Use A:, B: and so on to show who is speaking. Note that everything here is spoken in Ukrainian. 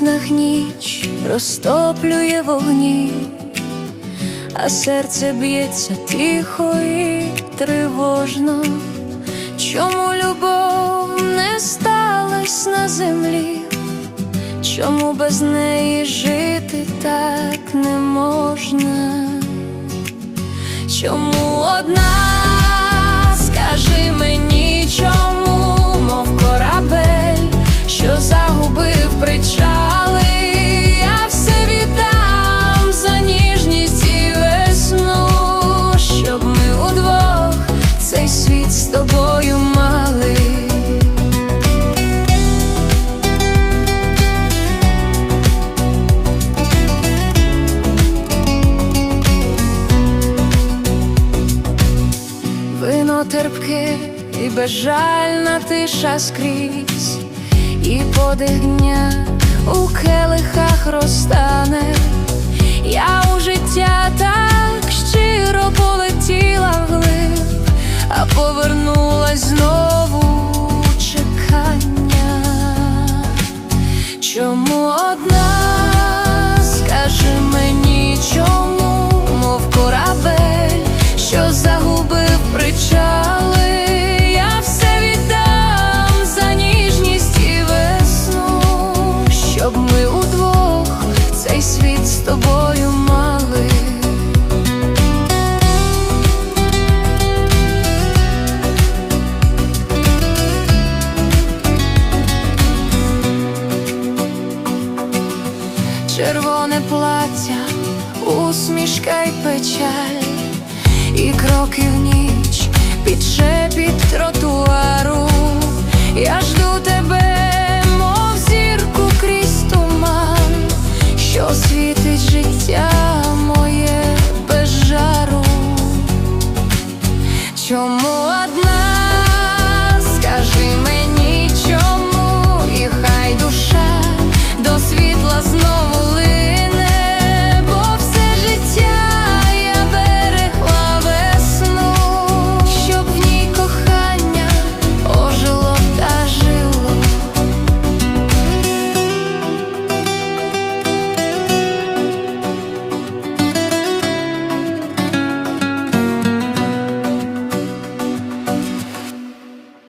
A: вікнах ніч розтоплює вогні, а серце б'ється тихо і тривожно. Чому любов не сталась на землі? Чому без неї жити так не можна? Чому одна? Вино терпке і безжальна тиша скрізь, і подих дня у келихах розтане. Я у життя так щиро полетіла вглиб, а повернулась знову чекання. Чому одна? Тобою мали. червоне плаття, усмішка й печаль, і кроки в ніч під шепіт тротуару. Чому одна?